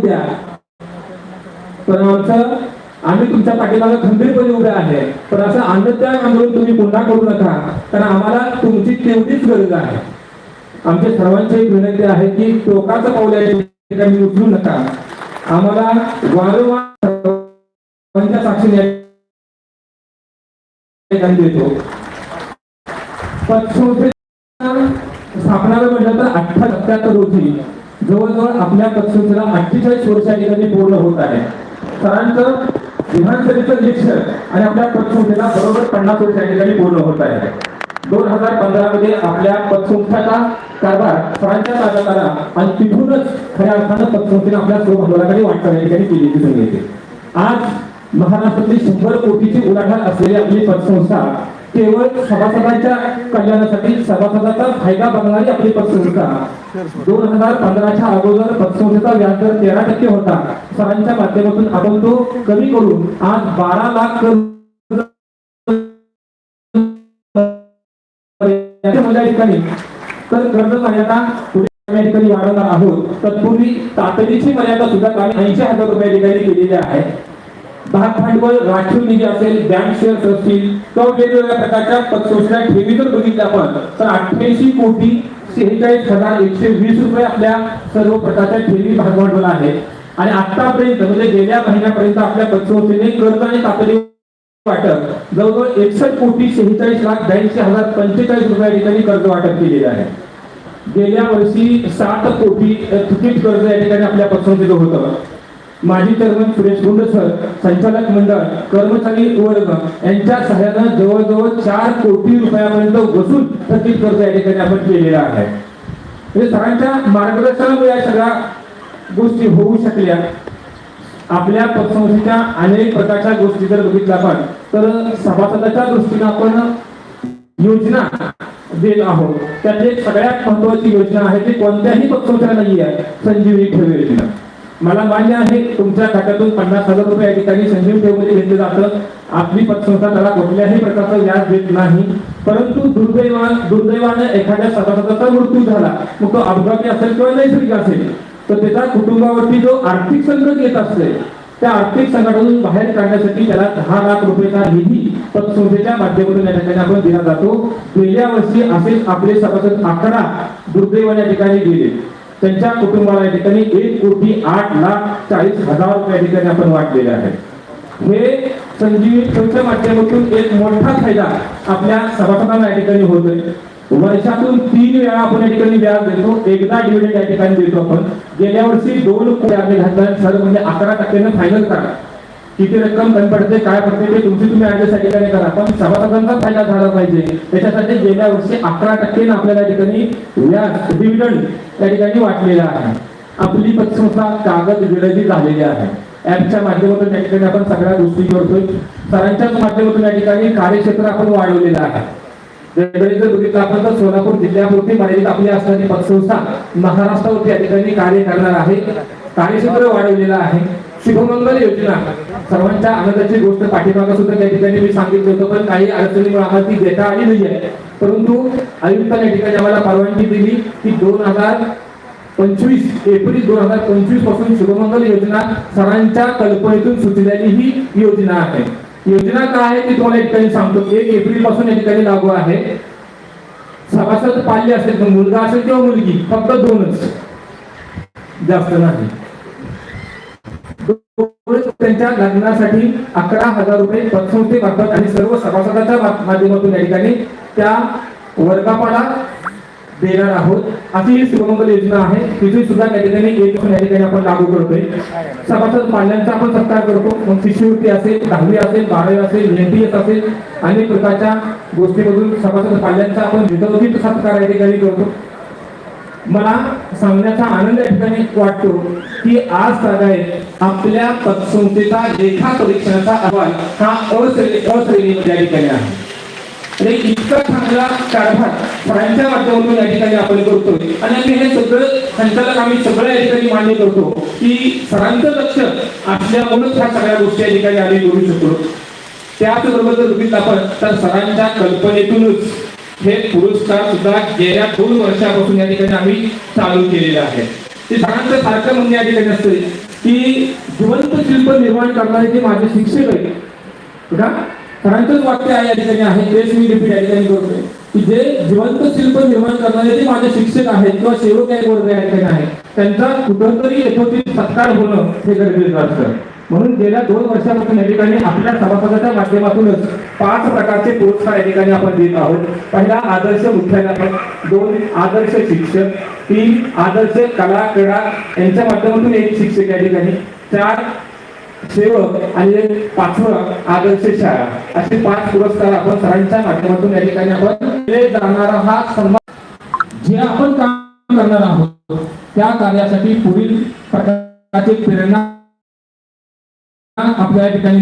द्या पण आमचं आम्ही तुमच्या पाठीमागे खंबीरपणे उभे आहे. पण असं अन्नत्याग आंदोलन तुम्ही पुन्हा करू नका. कारण आम्हाला तुमची तेवढीच गरज आहे. आमच्या सर्वांची एक विनंती आहे की टोकाचं पाऊल या ठिकाणी उचलू नका. आम्हाला वारंवार सर्वांच्या साक्षीने देतो. पतसंस्थेच्या स्थापनाला म्हटलं तर अठरा सत्याहत्तर रोजी जवळजवळ आपल्या पक्षाला अठ्ठेचाळीस वर्ष या ठिकाणी पूर्ण होत आहे. सरांचं विधानसभेचं निरीक्षण आणि आपल्या पतसंस्थेला बरोबर पन्नास वर्ष या ठिकाणी पूर्ण होत आहे. दोन हजार पंधरा मध्ये आपल्या पतसंस्थेचा कारभार सरांच्या ताब्यात आला आणि तिथूनच खऱ्या अर्थानं पतसंस्थेने आपल्या स्वभांडवलाकडे वाटचाल या ठिकाणी केली दिसून येते आज महाराष्ट्रातली शंभर कोटीची उलाढाल असलेली आपली पतसंस्था केवळ सभासदांच्या कल्याणासाठी सभासदाचा फायदा बघणारी आपली पतसंस्था. दोन हजार पंधराच्या अगोदर पतसंस्थेचा व्याजदर तेरा टक्के होता. सरांच्या माध्यमातून आपण तो कमी करून आज बारा लाख ठिकाणी. तर कर्ज मर्यादा पुढे ठिकाणी वाढवणार आहोत. तत्पूर्वी तातडीची मर्यादा सुद्धा काही ऐंशी हजार रुपया ठिकाणी केलेली आहे. भाग भांडवल राखीव निधी असेल बँक शेअर्स असतील किंवा वेगवेगळ्या प्रकारच्या पतसंस्थेच्या ठेवी जर बघितल्या आपण तर अठ्ठ्याऐंशी कोटी सेहेचाळीस हजार एकशे वीस रुपये आपल्या सर्व प्रकारच्या ठेवी भाग भांडवल आहे. आणि आतापर्यंत म्हणजे गेल्या महिन्यापर्यंत आपल्या पतसंस्थेने कर्ज आणि तातडी वाटप जवळजवळ एकसष्ट कोटी शेहेचाळीस लाख ब्याऐंशी हजार पंचेचाळीस रुपया ठिकाणी कर्ज वाटप केलेलं आहे. गेल्या वर्षी सात कोटी थकीत कर्ज या ठिकाणी आपल्या पतसंस्थेचं होतं. माजी चेअरमन सुरेश गुंड सर संचालक मंडळ कर्मचारी वर्ग यांच्या सहाय्यानं जवळजवळ चार कोटी रुपयापर्यंत वसूल थकीत कर्ज या ठिकाणी आपण केलेला आहे. म्हणजे सरांच्या मार्गदर्शनामुळे या सगळ्या गोष्टी होऊ शकल्या. आपल्या पतसंस्थेच्या अनेक प्रकारच्या गोष्टी जर बघितल्या आपण तर सभासदाच्या दृष्टीनं आपण योजना देत आहोत. त्यातली सगळ्यात महत्वाची योजना आहे ती कोणत्याही पतसंस्थेला नाही आहे संजीवनी ठेव योजना मला मान्य आहे तुमच्या खात्यातून पन्नास हजार रुपये या ठिकाणी संजीव ठेवमध्ये घेतलं जातं आपली पतसंस्था त्याला कुठल्याही प्रकारचं व्याज देत नाही. परंतु दुर्दैवा दुर्दैवानं एखाद्या सभासदाचा मृत्यू झाला. मग तो अपघाती असेल किंवा नैसर्गिक असेल तर त्याचा कुटुंबावरती जो आर्थिक संकट येत असते त्या आर्थिक संकटातून बाहेर काढण्यासाठी त्याला दहा लाख रुपयेचा निधी पतसंस्थेच्या माध्यमातून या ठिकाणी आपण दिला जातो. गेल्या वर्षी असेच आपले सभासद अकरा दुर्दैवाने या ठिकाणी गेले. त्यांच्या कुटुंबाला या ठिकाणी एक कोटी आठ लाख चाळीस हजार रुपये या ठिकाणी आपण वाटलेले आहे हे संजीवी ठेवच्या माध्यमातून एक मोठा फायदा आपल्या सभासदांना या ठिकाणी होतोय. वर्षातून तीन वेळा आपण या ठिकाणी व्याज देतो. एकदा डिव्हिडंड या ठिकाणी देतो आपण. गेल्या वर्षी दोन कोटी आम्ही घातला. सर म्हणजे अकरा टक्क्यानं फायनल करा. किती रक्कम कमी पडते काय पडते ते तुमची तुम्ही ऍडजस्ट या ठिकाणी करा. पण सभासदांचा फायदा झाला पाहिजे. त्याच्यासाठी गेल्या वर्षी अकरा टक्के आपल्या ठिकाणी व्याज डिव्हिडंड त्या ठिकाणी वाटलेला आहे. आपली पतसंस्था कागद विरोधी झालेली आहे. ऍपच्या माध्यमातून या ठिकाणी आपण सगळ्या गोष्टी करतोय. सरांच्याच माध्यमातून या ठिकाणी कार्यक्षेत्र आपण वाढवलेलं आहे. वेगवेगळे आपण तर सोलापूर जिल्ह्यापुरती मर्यादित आपली असणारी पतसंस्था महाराष्ट्रावरती या ठिकाणी कार्य करणार आहे. कार्यक्षेत्र वाढवलेलं आहे. शुभमंगल योजना. सर्वांच्या आनंदाची गोष्ट पाठीमागा सुद्धा त्या ठिकाणी मी सांगितलं होतं पण काही अडचणीमुळे आम्हाला ती देता आली नाही आहे. परंतु आयुक्तांनी या ठिकाणी आम्हाला परवानगी दिली की दोन हजार पंचवीस एप्रिल दोन हजार पंचवीसपासून शुभमंगल योजना सरांच्या कल्पनेतून सुचलेली ही योजना आहे. योजना काय आहे ती तुम्हाला एक ठिकाणी सांगतो. एक एप्रिलपासून या ठिकाणी लागू आहे. सभासद पाल्य असेल तर मुलगा असेल किंवा मुलगी फक्त दोनच. जास्त नाही. त्यांच्या लग्नासाठी अकरा हजार रुपये पतसंस्थेमार्फत आणि सर्व सभासदाच्या माध्यमातून या ठिकाणी त्या वर्गापाडा देणार आहोत. अशी ही शुभमंगल योजना आहे. तिथे सुद्धा या ठिकाणी एक या ठिकाणी आपण लागू करतोय. सभासद पाल्यांचा आपण सत्कार करतो. मग शिष्यवृत्ती असेल दहावी असेल बारावी असेल एनटीएस असेल अनेक प्रकारच्या गोष्टीमधून सभासद पाल्यांचा आपण विधोचित सत्कार या ठिकाणी करतो. मला सांगण्याचा आनंद या ठिकाणी वाटतो की आज साधारण आपल्या पतसंस्थेचा लेखा परीक्षणाचा अहवाल हा अश्रेणी अश्रेणीमध्ये या ठिकाणी आहे. आणि इतका चांगला कारभार सरांच्या माध्यमातून या ठिकाणी आपण करतोय. आणि आम्ही हे सगळं संचालक आम्ही सगळं या ठिकाणी मान्य करतो की सरांचं लक्ष असल्यामुळेच ह्या सगळ्या गोष्टी या ठिकाणी आम्ही करू शकतो. त्याचबरोबर जर बघितलं आपण तर सरांच्या कल्पनेतूनच हे पुरस्कार सुद्धा गेल्या दोन वर्षापासून या ठिकाणी आम्ही चालू केलेले आहे. ते सगळ्यांचं सारखं म्हणणे या ठिकाणी असते की जिवंत शिल्प निर्माण करणारे जे माझे शिक्षक आहेत का सरांचंच वाक्य आहे या ठिकाणी आहे तेच मी रिपीट या ठिकाणी करतोय की जे जिवंत शिल्प निर्माण करणारे जे माझे शिक्षक आहेत किंवा सेवक आहे वर्ग या ठिकाणी आहे त्यांचा कुठंतरी यथोचित सत्कार होणं हे गरजेचं असतं. म्हणून गेल्या दोन वर्षापासून या ठिकाणी आपल्या सभासदाच्या माध्यमातूनच पाच प्रकारचे पुरस्कार या ठिकाणी आपण देत आहोत. पहिला आदर्श मुख्याध्यापक दोन आदर्श शिक्षक तीन आदर्श कला क्रीडा यांच्या माध्यमातून एक शिक्षक या ठिकाणी चार सेवक आणि एक पाचवं आदर्श शाळा. असे पाच पुरस्कार आपण सरांच्या माध्यमातून या ठिकाणी आपण दिले जाणारा हा सन्मान जे आपण काम करणार आहोत त्या कार्यासाठी पुढील प्रकारची प्रेरणा आपल्या ठिकाणी